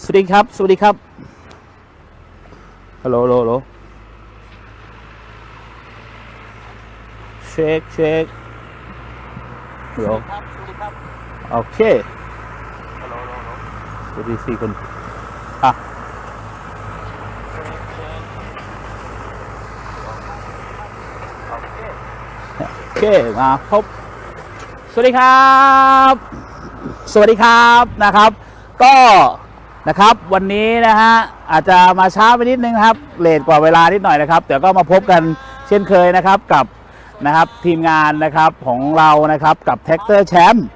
สวัสดีครับ สวัสดีครับฮัลโหลฮัลโหลฮัลโหลเช็คเช็คฮัลโหลครับสวัสดีครับโอเคฮัลโหลฮัลโหลฮัลโหลสวัสดีสี่คนอะเช็คเช็คโอเคโอเค มาพบ สวัสดีครับ สวัสดีครับนะครับ ก็ นะครับ วันนี้นะฮะอาจจะมาช้าไปนิดนึงครับเลทกว่าเวลานิดหน่อยนะครับแต่ก็มาพบกันเช่นเคยนะครับกับนะครับทีมงานนะครับของเรานะครับกับแท็กเตอร์แชมป์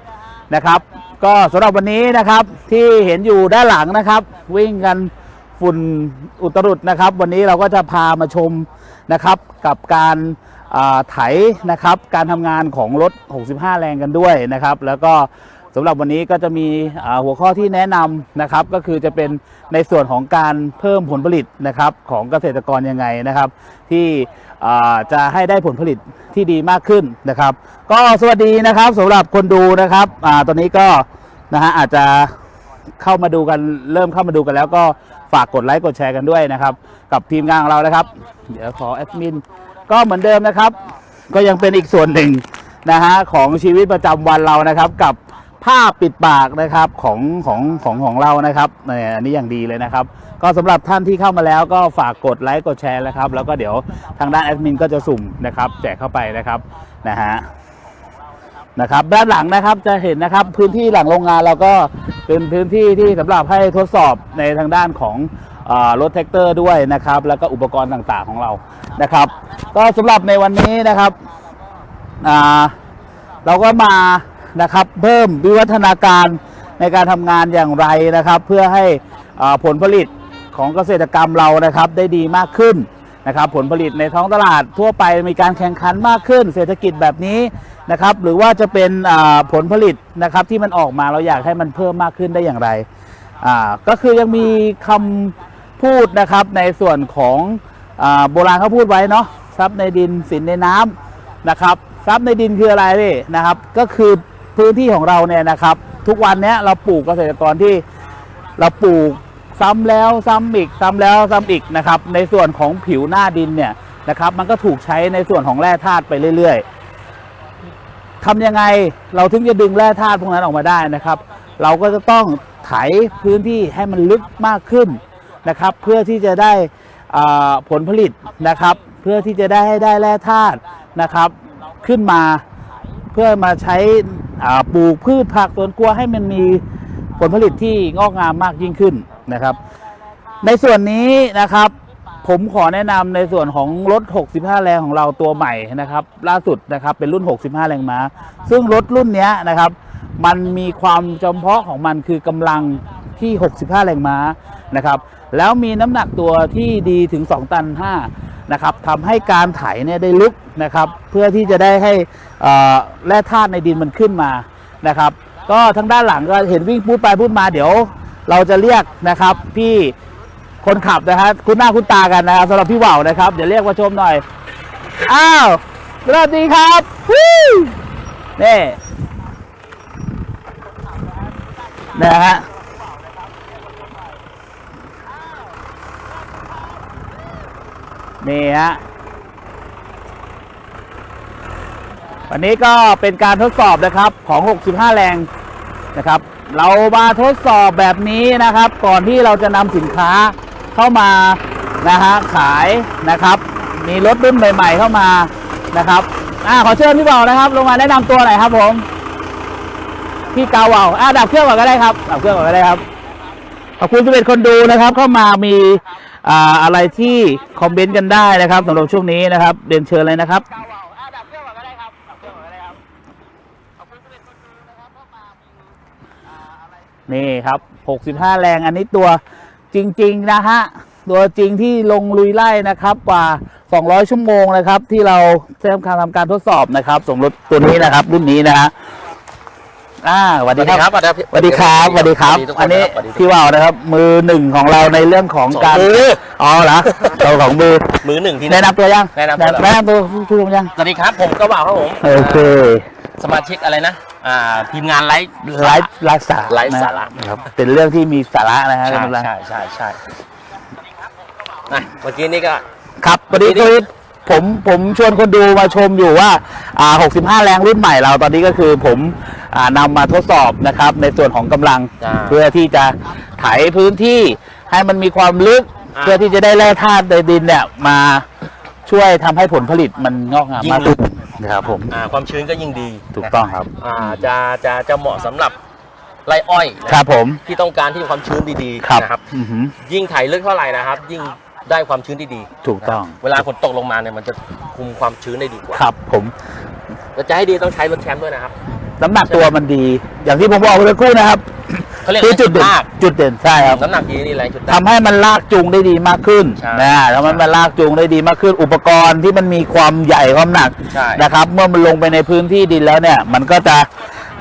นะครับก็สำหรับวันนี้นะครับที่เห็นอยู่ด้านหลังนะครับ วิ่งกันฝุ่นอุตรุดนะครับ วันนี้เราก็จะพามาชมนะครับกับการอ่าไถนะครับการทำงานของรถ 65 แรงกันด้วยนะครับ แล้วก็ สำหรับวันนี้ก็จะมีหัวข้อที่แนะนำนะครับ ก็คือจะเป็นในส่วนของการเพิ่มผลผลิตนะครับของเกษตรกรยังไงนะครับ ที่จะให้ได้ผลผลิตที่ดีมากขึ้นนะครับ ก็สวัสดีนะครับสำหรับคนดูนะครับอตอนนี้ก็นะฮะอาจจะเข้ามาดูกันเริ่มเข้ามาดูกันแล้วก็ฝากกดไลค์กดแชร์กันด้วยนะครับ กับทีมงานของเรานะครับ เดี๋ยวขอแอดมินก็เหมือนเดิมนะครับ ก็ยังเป็นอีกส่วนหนึ่งนะฮะของชีวิตประจำวันเรานะครับกับ ผ้าปิดปากนะครับของของของของเรานะครับเนี่ยอันนี้อย่างดีเลยนะครับ ก็สำหรับท่านที่เข้ามาแล้วก็ฝากกดไลค์กดแชร์นะครับ แล้วก็เดี๋ยวทางด้านแอดมินก็จะสุ่มนะครับแจกเข้าไปนะครับนะฮะนะครับด้านหลังนะครับจะเห็นนะครับพื้นที่หลังโรงงานเราก็เป็นพื้นที่ที่สำหรับให้ทดสอบในทางด้านของรถแท็กเตอร์ด้วยนะครับ แล้วก็อุปกรณ์ต่างๆของเรานะครับ ก็สำหรับในวันนี้นะครับเราก็มา นะครับ เพิ่มวิวัฒนาการในการทำงานอย่างไรนะครับ เพื่อให้ผลผลิตของเกษตรกรรมเรานะครับได้ดีมากขึ้นนะครับผลผลิตในท้องตลาดทั่วไปมีการแข่งขันมากขึ้น เศรษฐกิจแบบนี้นะครับ หรือว่าจะเป็นผลผลิตนะครับที่มันออกมาเราอยากให้มันเพิ่มมากขึ้นได้อย่างไรก็คือยังมีคำพูดนะครับในส่วนของอโบราณเขาพูดไว้เนาะทรัพย์ในดินสินในน้ำนะครับทรัพย์ในดินคืออะไรพี่นะครับ ก็คือ พื้นที่ของเราเนี่ยนะครับ ทุกวันนี้เราปลูกเกษตรกรที่เราปลูกซ้ำแล้วซ้ำอีกซ้ำแล้วซ้ำอีกนะครับ ในส่วนของผิวหน้าดินเนี่ยนะครับ มันก็ถูกใช้ในส่วนของแร่ธาตุไปเรื่อย ๆทำยังไงเราถึงจะดึงแร่ธาตุพวกนั้นออกมาได้นะครับ เราก็จะต้องไถพื้นที่ให้มันลึกมากขึ้นนะครับ เพื่อที่จะได้อ่าผลผลิตนะครับ เพื่อที่จะได้ให้ได้แร่ธาตุนะครับ ขึ้นมาเพื่อมาใช้ ปลูกพืชผักสวนครัวให้มันมีผลผลิตที่งอกงามมากยิ่งขึ้นนะครับ ในส่วนนี้นะครับ ผมขอแนะนำในส่วนของรถ 65 แรงของเราตัวใหม่นะครับ ล่าสุดนะครับเป็นรุ่น 65 แรงม้า ซึ่งรถรุ่นนี้นะครับ มันมีความจำเพาะของมันคือกำลังที่ 65 แรงม้านะครับ แล้วมีน้ำหนักตัวที่ดีถึง 2 ตัน 5 นะครับทำให้การไถเนี่ยได้ลึกนะครับเพื่อที่จะได้ให้แร่ธาตุในดินมันขึ้นมานะครับ ก็ทางด้านหลังก็เห็นวิ่งพูดไปพูดมาเดี๋ยว เราจะเรียกนะครับพี่คนขับนะครับคุณหน้าคุณตากันนะครับสำหรับพี่ว่าวนะครับเดี๋ยวเรียกมาชมหน่อยอ้าวสวัสดีครับนี่นะฮะ นี่ฮะวันนี้ก็เป็นการทดสอบนะครับของ 65 แรงนะครับ เรามาทดสอบแบบนี้นะครับ ก่อนที่เราจะนำสินค้าเข้ามานะฮะขายนะครับ มีรถรุ่นใหม่ ๆ เข้ามานะครับอ่าขอเชิญพี่เบานะครับ ลงมาแนะนำตัวหน่อยครับผมพี่กาวาวอ่าดับเครื่องก่อนก็ได้ครับดับเครื่องก่อนก็ได้ครับขอบคุณที่เป็นคนดูนะครับ เข้ามามี อ่าอะไรที่คอมเมนต์กันได้นะครับสำหรับช่วงนี้นะครับเรียนเชิญเลยนะครับกาวาอะดับเครื่องก่อนก็ได้ครับดับเครื่องก่อนก็ได้ครับขอบคุณที่เป็นคนดูนะครับเข้ามามีอ่าอะไรนี่ครับ 65 แรงอันนี้ตัวจริง ๆ นะฮะ ตัวจริงที่ลงลุยไล่นะครับ กว่า 200 ชั่วโมงนะครับ ที่เราทำการทำการทดสอบนะครับสมรถตัวนี้นะครับ รุ่นนี้นะฮะ อ่าสวัสดีครับสวัสดีครับสวัสดีครับสวัสดีครับทุกคอันนี้สวัสดีทุกคพี่ว่าวนะครับ มือหนึ่งของเราในเรื่องของสองการมืออ๋อเหรอเราของมือมือหนึ่งที่แนะนำตัวยังแนะนำตัวแล้วแนะนำตัวผู้ชมยังสวัสดีครับผมกระบ่าวครับผมโอเค สมาชิกอะไรนะอ่าทีมงานไลฟ์ไลฟ์ไลฟ์สาระไลฟ์สาระนะครับเป็นเรื่องที่มีสาระนะฮะใช่กำลังใช่ใช่ใช่นะเมื่อกี้นี่ก็ครับวันนี้คือผมผมชวนคนดูมาชมอยู่ว่าอ่า65 แรงรุ่นใหม่เราตอนนี้ก็คือผม อ่านำมาทดสอบนะครับ ในส่วนของกำลังอ่าเพื่อที่จะไถพื้นที่ให้มันมีความลึก อ่า เพื่อที่จะได้แร่ธาตุในดินเนี่ยมาช่วยทำให้ผลผลิตมันงอกงามยิ่งมากขึ้นนะครับผมอ่าความชื้นก็ยิ่งดีถูกต้องครับอ่าจะจะจะเหมาะสำหรับไรอ้อยนะครับผม ที่ต้องการที่ความชื้นดีครับ ๆนะครับ อือหือยิ่งไถลึกเท่าไหร่นะครับ ยิ่งได้ความชื้นที่ดีถูกต้องเวลาฝนตกลงมาเนี่ยมันจะคุมความชื้นได้ดีกว่าครับผม แล้วจะให้ดีต้องใช้รถแชมป์ด้วยนะครับ น้ำหนักตัวมันดี อย่างที่ผมบอกเมื่อสักครู่นะครับ เขาเรียกคือจุดเด่นลากจุดเด่นใช่ครับน้ำหนักดีนี่แรงจุดทำให้มันลากจูงได้ดีมากขึ้นใช่นะทำให้มันลากจูงได้ดีมากขึ้น อุปกรณ์ที่มันมีความใหญ่ความหนักใช่นะครับ เมื่อมันลงไปในพื้นที่ดินแล้วเนี่ย มันก็จะ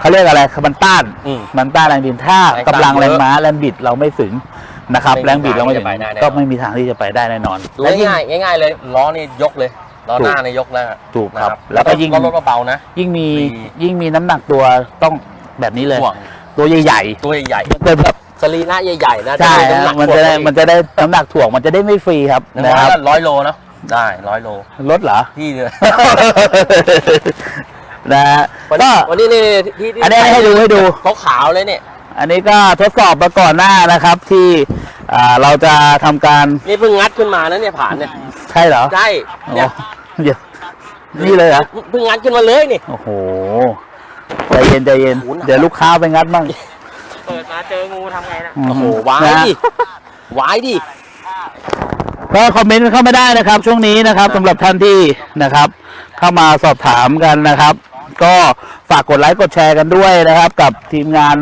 เขาเรียกอะไรมันต้านอืมมันต้านแรงดินถ้าแรงต้านกำลังแรงเยอะม้าแรงบิดเราไม่ถึงนะครับ ไม่มีแรงบิดเราไม่ถึงทางที่จะไปได้แน่นอน ก็ไม่มีทางที่จะไปได้แน่นอน ดูและยิ่ง ง่ายๆง่าย ๆ เลยล้อนี่ยกเลย ล้อหน้านี่ยกแล้วถูกครับนะแล้วก็ยิ่งก็รถเบาๆนะ ยิ่งมีมียิ่งมีน้ำหนักตัวต้องแบบนี้เลยห่วงตัวใหญ่ตัวใหญ่ๆเป็นแบบๆสรีระใหญ่ๆนะใช่จะมีำหฮะกมันจะได้กว่ามันจะได้น้ำหนักถ่วงมันจะได้ไม่ฟรีครับอีกนะครับร้อยโลเนาะได้ร้อยโลรถเหรอพี่เลยนะฮะวันก็นี้วันนี้นี่ที่ที่อันนี้ให้ดูให้ดูเขาขาวๆเลยเนี่ย อันนี้ก็ทดสอบมาก่อนหน้านะครับที่ อ่าเราจะทำการนี่เพิ่งงัดขึ้นมานะเนี่ยผ่านเนี่ยใช่เหรอใช่อ๋เนี่ยอเดี๋ยวนี่เลยเหรอเพิ่งงัดขึ้นมาเลยนี่ โอ้โหใจเย็นใจเย็น โอ้โหหนัก เดี๋ยวลูกค้าไปงัดมั่งเปิดมาเจองูทำไงนะ โอ้โหวายนะฮะดิวายดิ ก็คอมเมนต์เข้ามาได้นะครับ ช่วงนี้นะครับสำหรับท่านที่นะครับ เข้ามาสอบถามกันนะครับ ก็ฝากกดไลค์กดแชร์กันด้วยนะครับ กับทีมงาน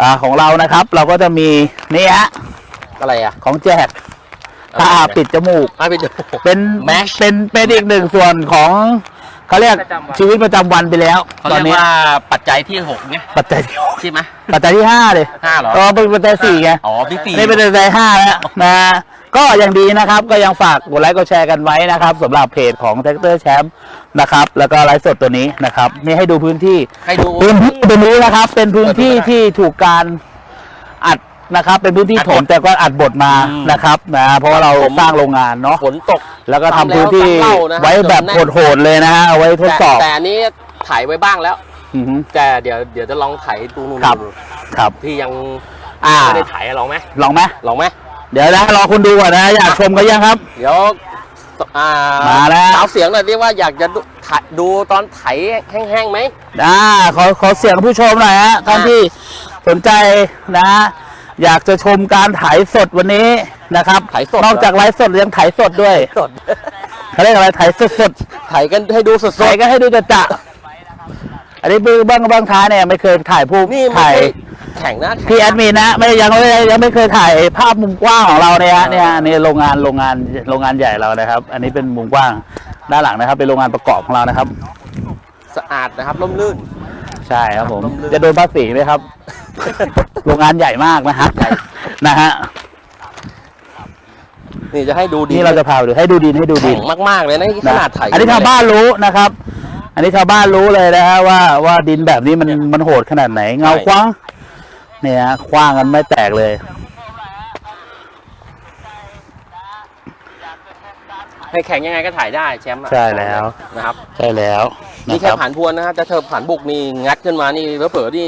อาของเรานะครับ เราก็จะมีนี่ฮะ อะไรอะ ของแจกผ้าปิดจมูกอะไปดูเป็น Mesh เป็นเป็นอีกหนึ่งส่วนของเขาเรียกประจำวัน ชีวิตประจำวันไปแล้ว เขาตอนเรียกนี้ว่าปัจจัยที่หกไงปัจจัยที่หกใช่ไหมปัจจัยที่ห้าเลยห้าเหรอเออเป็นปัจจัยสี่ไง อ๋อพี่สี่นี่เป็นปัจจัยห้าแล้วนะก็ยังดีนะครับก็ยังฝากกดไลค์กดแชร์กันไว้นะครับสำหรับเพจของ t ท็กเตอร์แชมป์นะครับ แล้วก็ไลฟ์สดตัวนี้นะครับนี่ให้ดูพื้นที่ ให้ดู พื้นที่ตรงนี้นะครับ เป็นพื้นที่ที่ถูกการอัด นะครับ เป็นพื้นที่อัดถบมดแต่ก็อัดบดมาอืม นะครับนะเพราะว่าเราผมสร้างโรงงานเนาะฝนตก แล้วก็ทำพื้นที่ซ้ำแล้วซ้ำเล่านะ ไว้แบบจนแน่นโหดๆเลยนะฮะเอาไว้ทดแต่สอบแต่อันนี้ถ่ายไว้บ้างแล้ว อือฮึ แต่เดี๋ยวเดี๋ยวจะลองถ่ายดูนู่นครับครับ ที่ยังอ่า ไม่ได้ถ่ายอะลองไหมลองไหมลองไหมเดี๋ยวนะรอคุณดูก่อนนะอยากชมกันยังครับ เดี๋ยวอ่ามาแล้ว สาวเสียงหน่อยที่ว่าอยากจะดูถ่ายดูตอนไถแห้งๆไหม อ่าขอขอเสียงผู้ชมหน่อยฮะท่านอะที่สนใจนะ อยากจะชมการถ่ายสดวันนี้นะครับถ่ายสดนอกจากไลฟ์สดยังถ่ายสดด้วยสดเขาเรียกอะไรถ่ายสดสดถ่ายกันให้ดูสๆถ่ายดก็ให้ดูจะจะอันนี้บื้อบางบางท้ายเนี่ยไม่เคยถ่ายผู้ๆนี่ไม่ถ่ายใช่แข่งนะแข่งพี่แอดมินนะไม่ยังไม่ยังไม่เคยถ่ายภาพมุมกว้างของเราเนี่ยฮะเนี่ยฮะอันนี่โรงงานโรงงานโรงงานใหญ่เรานะครับ อันนี้เป็นมุมกว้างด้านหลังนะครับ เป็นโรงงานประกอบของเรานะครับ สะอาดนะครับร่มรื่น ใช่ครับผมร่มรื่นจะโดนภาษีไหมครับ โรงงานใหญ่มากนะฮะนะฮะนี่จะให้ดูดีนี่เราจะพาไปดูให้ดูดินให้ดูดิแข็นงมากๆเลยนะนี่ขนาดถ่ายอันนี้ชาวบ้านรู้นะครับ อันนี้ชาวบ้านรู้เลยนะฮะว่าว่าดินแบบนี้มันมันโหดขนาดไหน เงาคว้างเนี่ยฮะคว้างกันไม่แตกเลย ให้แข่งยังไงก็ถ่ายได้แชมป์อะใช่แล้ว นะครับใช่แล้วนี่นะคแค่รับผ่านพวนนะครับจะเธอผ่านบุกนี่งัดขึ้นมานี่เผลอๆนี่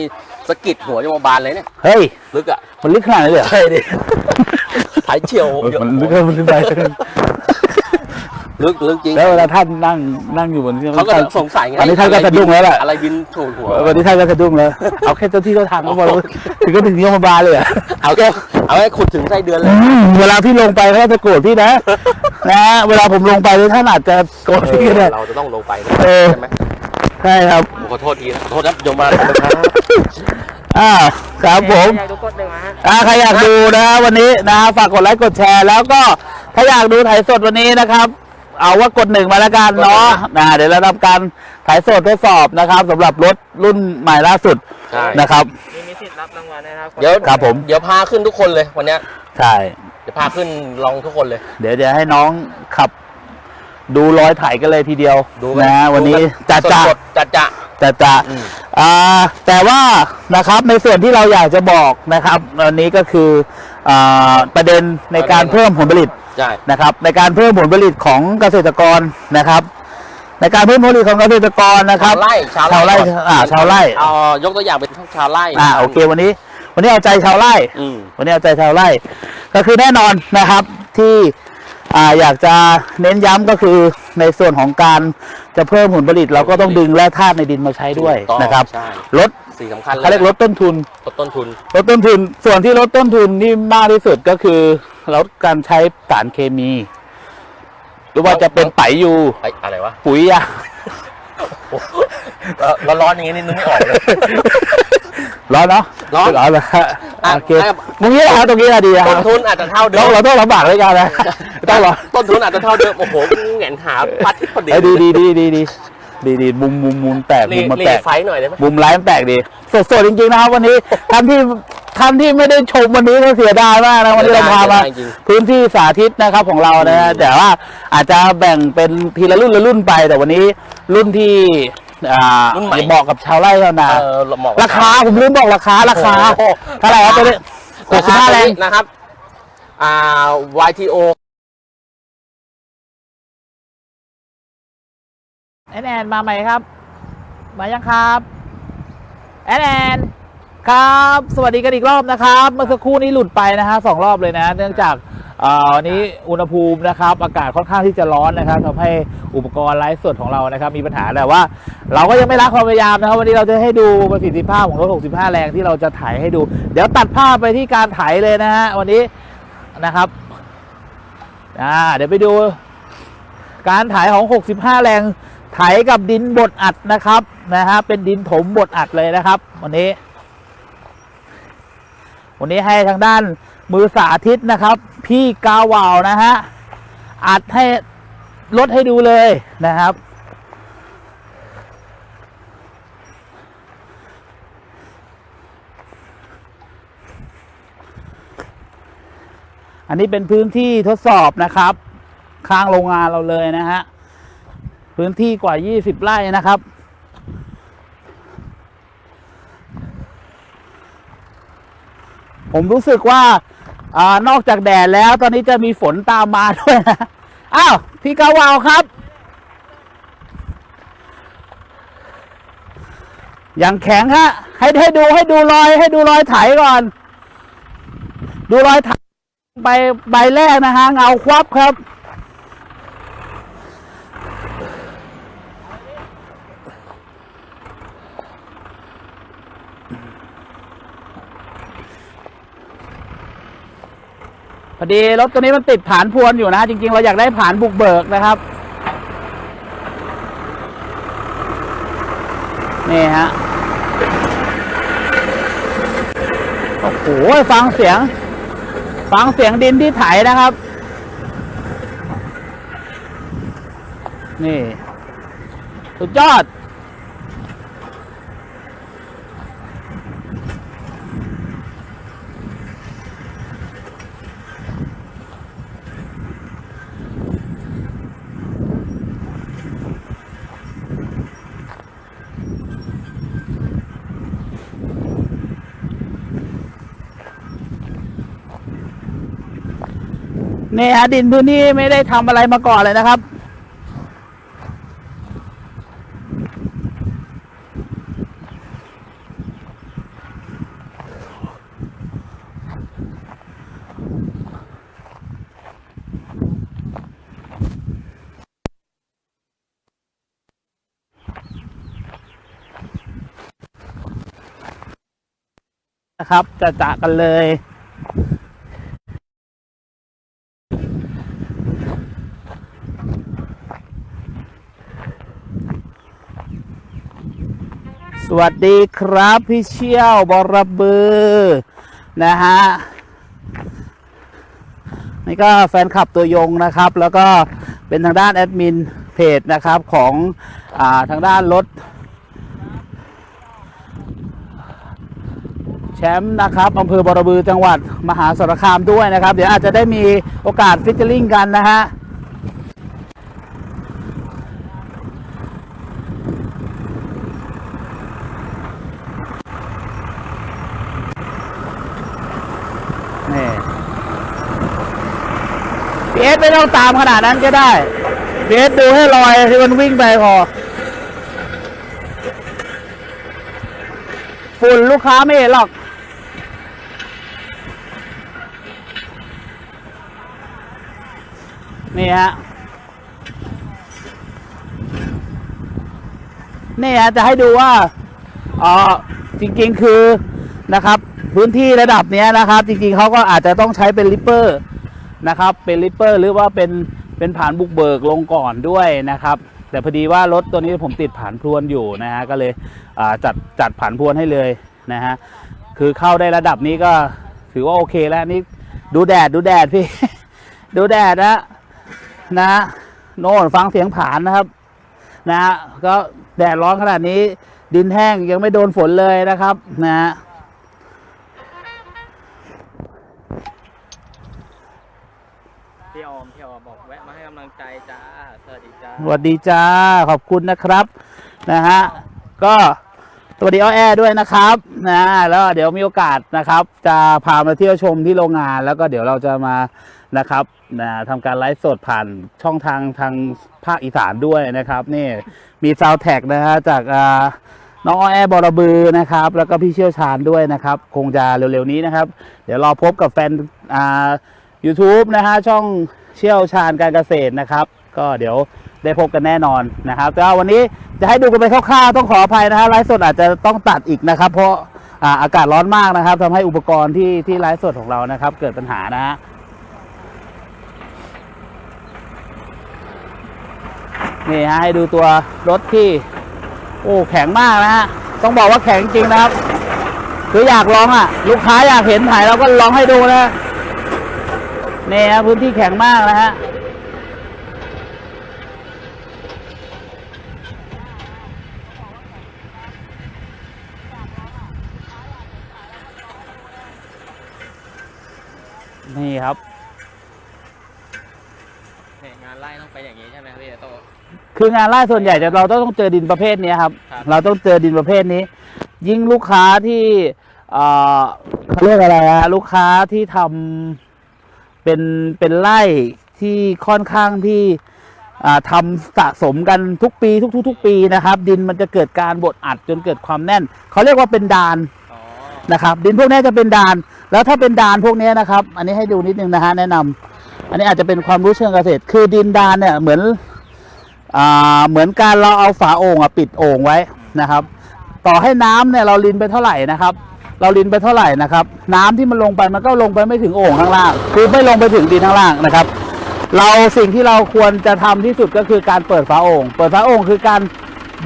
สะกิดหัวจะมาบานเลยเนี่ยเฮ้ยลึกอะมันลึกขนาดนี้เลยเหรอใช่ดิถ่ายเฉียวเออมันลึกมันลึกไปลึกลึกจริงแล้วเวลาท่านนั่งนั่งอยู่บนที่เขาก็สงสัยไงตอนนี้ท่านก็สะดุ้งแล้วแหละอะไรบินถูกหัว วันนี้ท่านก็สะดุ้งแล้ว เอาแค่เจ้าที่เจ้าทางก็พอแล้วถึงก็ถึงโรงพยาบาลเลยเหรอเอาแค่ เอาให้ขุดถึงไส้เดือนเลย อืมเวลาพี่ลงไปเขาจะโกรธพี่นะนะเวลาผมลงไปท่านอาจจะโกรธพี่ก็ได้ เราจะต้องลงไปนะเออ ใช่ไหมใช่ครับ ผมขอโทษทีนะขอโทษนะโยมมาขอบคุณครับอ่าครับผม อยากดูกดหนึ่งนะฮะ อ่าใครอยากดูนะวันนี้นะฝากกดไลค์กดแชร์ แล้วก็ถ้าอยากดูถ่ายสดวันนี้นะครับ เอาว่ากดหนึ่งมาแล้วกันเนาะนะเดี๋ยวเราทำการถ่ายสดทดสอบนะครับสำหรับรถรุ่นใหม่ล่าสุดใช่ นะครับ มีมีสิทธิ์รับรางวัลนะครับเดี๋ยวครับผม เดี๋ยวพาขึ้นทุกคนเลยวันเนี้ยใช่ เดี๋ยวพาขึ้นลองทุกคนเลย เดี๋ยวจะให้น้องขับ ดูรอยถ่ายกันเลยทีเดียวดูกันะ วันนี้ดูกัจัดจ้า สดๆจัดจะจะจะอืม อ่าแต่ว่านะครับในส่วนที่เราอยากจะบอกนะครับอันนี้ก็คืออ่าประเด็นในการเพิ่มผลผลิต ใช่นะครับในการเพิ่มผลผลิตของเกษตรกรนะครับ ในการเพิ่มผลผลิตของเกษตรกรนะครับชาวไร่ชาวไร่ก่นอ่าชาวไร่เอายกตัวอย่างเป็นชาวไร่อ่าโอเควันนี้ วันนี้เอาใจชาวไร่ อืมวันนี้เอาใจชาวไร่ ก็คือแน่นอนนะครับที่อ่าอยากจะเน้นย้ำก็คือในส่วนของการจะเพิ่มผลผลิตเราก็ต้องดึงแร่ธาตุในดินมาใช้ด้วยถูกต้องนะครับใช่ลดสิ่งสำคัญเขาเรียกลดต้นทุน ลดต้นทุน ลดต้นทุนส่วนที่ลดต้นทุนนี่มากที่สุดก็คือ ลดการใช้สารเคมี หรือว่าจะเป็นไตรยูไอ้อะไรวะปุ๋ยยาเออร้อนๆอย่างนี้นี่นึกไม่ออกเลย ร้อนเนาะร้อนร้อนเลยอะโอเคอะ ตรงนี้นะครับตรงนี้นะดีนะคต้รับนทุนอาจจะเท่าเดิเรามเราต้องลำบากด้วยกันนะต้องรอต้นทุนอาจจะเท่าเดิมโอ้โหแหงนหาปัดที่พอดีเอ้ยดีดีดีดีดีดีดีมุมมุมมุมแตกรีมุมมันรีแตก ไฟหน่อยได้ไหม มุมไลฟ์มันแตกดีสดสดจริงๆนะครับวันนี้ท่านที่ ท่านที่ไม่ได้ชมวันนี้ก็เสียดายมากนะวันนี้เราพามาเสียดายจริงพื้นที่สาธิตนะครับของเรานะฮะแต่ว่าอาจจะแบ่งเป็นทีละรุ่นละรุ่นไปแต่วันนี้รุ่นที่อ่ารุ่นใหม่เหมาะกับชาวไร่ชาวนาเออเหมาะกับราคาผมลืมบอกราคาราคาโอ้โหเท่าไหร่ครับตัวนี้หกสิบห้าแรงนะครับ อ่า YTO แอนแอนมาใหม่ครับ มายังครับ แอนแอน ครับ สวัสดีกันอีกรอบนะครับ เมื่อสักครู่นี้หลุดไปนะฮะสองรอบเลยนะ เนื่องจากวันนี้อุณหภูมินะครับอากาศค่อนข้างที่จะร้อนนะครับทำให้อุปกรณ์ไลฟ์สดของเรานะครับมีปัญหาแต่ว่า เราก็ยังไม่ละความพยายามนะครับ วันนี้เราจะให้ดูประสิทธิภาพของรถ 65 แรงที่เราจะถ่ายให้ดู เดี๋ยวตัดภาพไปที่การถ่ายเลยนะฮะวันนี้นะครับอ่าเดี๋ยวไปดู การถ่ายของ 65 แรงไถกับดินบดอัดนะครับนะฮะเป็นดินถมบดอัดเลยนะครับ วันนี้ วันนี้ให้ทางด้านมือสาธิตนะครับ พี่กาวาวนะฮะอัดให้ลดให้ดูเลยนะครับ อันนี้เป็นพื้นที่ทดสอบนะครับ ข้างโรงงานเราเลยนะฮะ พื้นที่กว่า 20 ไร่นะครับ ผมรู้สึกว่าอานอกจากแดดแล้ว ตอนนี้จะมีฝนตามมาด้วยนะอ้าวพี่กาวาวครับ อย่างแข็งฮะให้ให้ดูให้ดูรอย ให้ดูรอยไถก่อน ดูรอยไถไปใบแรกนะฮะเงาควับครับ อดีรถตัวนี้มันติดผานพวนอยู่นะจริง ๆ เราอยากได้ผานบุกเบิกนะครับ นี่ฮะโอ้โหฟังเสียง ฟังเสียงดินที่ไถนะครับ นี่ สุดยอด นี่ฮะดินพื้นที่ไม่ได้ทำอะไรมาก่อนเลยนะครับ นะครับจะจากกันเลย วัสดีครับพี่เชี่ยวบรบือนะฮะนี่ก็แฟนคลับตัวยงนะครับ แล้วก็เป็นทางด้านแอดมินเพจนะครับของอาทางด้านรถแชมป์นะครับอำเภอบรบือจังหวัดมหาสารคามด้วยนะครับ เดี๋ยวอาจจะได้มีโอกาสฟิชเชอร์ลิงกันนะฮะ น นี่พีเอส ไม่ต้องตามขนาดนั้นก็ได้เอสดูให้รอยที่มันวิ่งไปพอฝุ่นลูกค้าไม่เห็นหรอก นี่ฮะ นี่ฮะ จะให้ดูว่าอ๋อจริง ๆ คือนะครับ พื้นที่ระดับนี้นะครับ จริง ๆเขาก็อาจจะต้องใช้เป็นริปเปอร์ นะครับเป็นริปเปอร์หรือว่าเป็นเป็นผ่านบุกเบิกลงก่อนด้วยนะครับ แต่พอดีว่ารถตัวนี้ผมติดผ่านพรวนอยู่นะฮะก็เลยจัดจัดผ่านพรวนให้เลยนะฮะคือเข้าได้ระดับนี้ก็ถือว่าโอเคแล้วนี่ดูแดดดูแดดพี่ ดูแดดนะนะโน่นฟังเสียงผ่านนะครับนะฮะก็แดดร้อนขนาดนี้ดินแห้งยังไม่โดนฝนเลยนะครับนะ พี่ออมพี่ออมบอกแวะมาให้กำลังใจจ้าสวัสดีจ้าสวัสดีจ้าขอบคุณนะครับนะฮะก็สวัสดีอ้อแอด้วยนะครับนะแล้วเดี๋ยวมีโอกาสนะครับ จะพามาเที่ยวชมที่โรงงาน แล้วก็เดี๋ยวเราจะมานะครับนะทำการไลฟ์สดผ่านช่องทางทางภาคอีสานด้วยนะครับนี่มีซาวแท็กนะฮะจากอ่าน้องอ้อแอบอระบือนะครับ แล้วก็พี่เชี่ยวชาญด้วยนะครับ คงจะเร็วๆนี้นะครับ เดี๋ยวรอพบกับแฟนอ่า YouTube นะฮะช่องเชี่ยวชาญการเกษตรนะครับ ก็เดี๋ยวได้พบกันแน่นอนนะครับแต่วันนี้จะให้ดูกันไปคร่าวๆต้องขออภัยนะฮะไลฟ์สดอาจจะต้องตัดอีกนะครับ เพราะอาอากาศร้อนมากนะครับทำให้อุปกรณ์ที่ที่ไลฟ์สดของเรานะครับ เกิดปัญหานะฮะนี่ฮะให้ดูตัวรถที่ โอ้แข็งมากนะฮะต้องบอกว่าแข็งจริงนะครับ คืออยากลองอะ ลูกค้าอยากเห็นถ่ายเราก็ลองให้ดูนะ นี่ฮะพื้นที่แข็งมากนะฮะนี่ครับงานไล่ต้องไปอย่างนี้ใช่ไหมพี่โต คืองานล่าส่วนใหญ่จะเราต้องเจอดินประเภทนี้ครับ ครับ เราต้องเจอดินประเภทนี้ ยิ่งลูกค้าที่เอ่อเขาเรียกอะไรฮะลูกค้าที่ทำ เป็นเป็นไร่ที่ค่อนข้างที่อ่าทำสะสมกันทุกปี ทุกๆทุกปีนะครับ ดินมันจะเกิดการบดอัดจนเกิดความแน่นเขาเรียกว่าเป็นดานนะครับ ดินพวกนี้จะเป็นดาน แล้วถ้าเป็นดานพวกนี้นะครับ อันนี้ให้ดูนิดนึงนะฮะแนะนำอันนี้อาจจะเป็นความรู้เชิงเกษตร คือดินดานเนี่ยเหมือนอ่าเหมือนการเราเอาฝาโอ่งอะปิดโอ่งไว้นะครับ ต่อให้น้ำเนี่ยเราลินไปเท่าไหร่นะครับ เราลินไปเท่าไหร่นะครับ น้ำที่มันลงไปมันก็ลงไปไม่ถึงโอ่งข้างล่าง คือไม่ลงไปถึงดินข้างล่างนะครับ เราสิ่งที่เราควรจะทำที่สุดก็คือการเปิดฝาโอ่งเปิดฝาโอ่งคือการ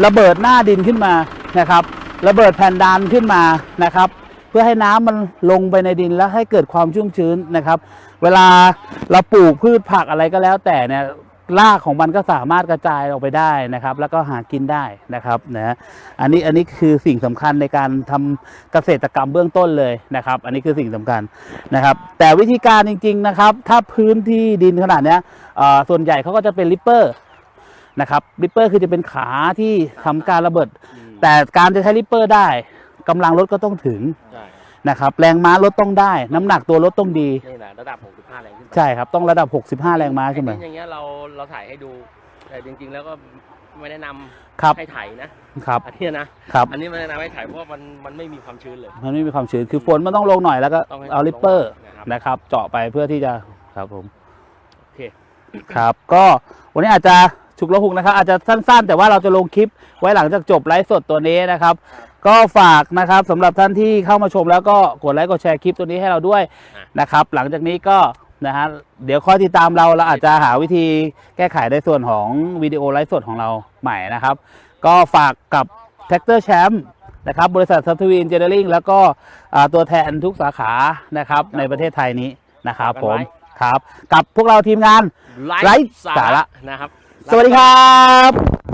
ระเบิดหน้าดินขึ้นมานะครับ ระเบิดแผ่นดานขึ้นมานะครับ เพื่อให้น้ำมันลงไปในดินแล้วให้เกิดความชุ่มชื้นนะครับ เวลาเราปลูกพืชผักอะไรก็แล้วแต่เนี่ย รากของมันก็สามารถกระจายออกไปได้นะครับ แล้วก็หากินได้นะครับนะอันนี้อันนี้คือสิ่งสำคัญในการทำเกษตรกรรมเบื้องต้นเลยนะครับ อันนี้คือสิ่งสำคัญนะครับ แต่วิธีการจริง ๆนะครับ ถ้าพื้นที่ดินขนาดเนี้ยเอ่อส่วนใหญ่เขาก็จะเป็นริปเปอร์นะครับริปเปอร์คือจะเป็นขาที่ทำการระเบิด แต่การจะใช้ริปเปอร์ได้กำลังรถก็ต้องถึง นะครับแรงม้ารถต้องได้ น้ำหนักตัวรถต้องดี นี่แหละระดับ 65 แรงขึ้นไปใช่ครับต้องระดับ 65 แรงม้าขึ้นไปไอ้ดิอย่างเงี้ยเราเราถ่ายให้ดู แต่จริงๆแล้วก็ไม่แนะนำครับ ให้ถ่ายนะครับ อันเนี้ยนะครับ อันนี้ไม่แนะนำให้ถ่ายเพราะว่ามันมันไม่มีความชื้นเลย มันไม่มีความชื้นคือฝนมันต้องลงหน่อยแล้วก็ต้องให้เอาริปเปอร์ลงนะครับ นะครับ เจาะไปเพื่อที่จะครับผมโอเค ครับ ก็วันนี้อาจจะฉุกละหุกนะครับ อาจจะสั้นๆ แต่ว่าเราจะลงคลิปไว้หลังจากจบไลฟ์สดตัวนี้นะครับ ก็ฝากนะครับสำหรับท่านที่เข้ามาชมแล้วก็กดไลค์กดแชร์คลิปตัวนี้ให้เราด้วยอะนะครับ หลังจากนี้ก็นะฮะเดี๋ยวคอยติดตามเราเราอาจจะหาวิธีแก้ไขในส่วนของวิดีโอไลฟ์สดของเราใหม่นะครับ ก็ฝากกับ t ท็กเตอร์แชมป์นะครับบริษัทซัตวีนเจเนอริงแล้วก็อ่าตัวแทนทุกสาขานะครับในประเทศไทยนี้นะครับผมครับ กับพวกเราทีมงานไร้สาระนะครับ สวัสดีครับ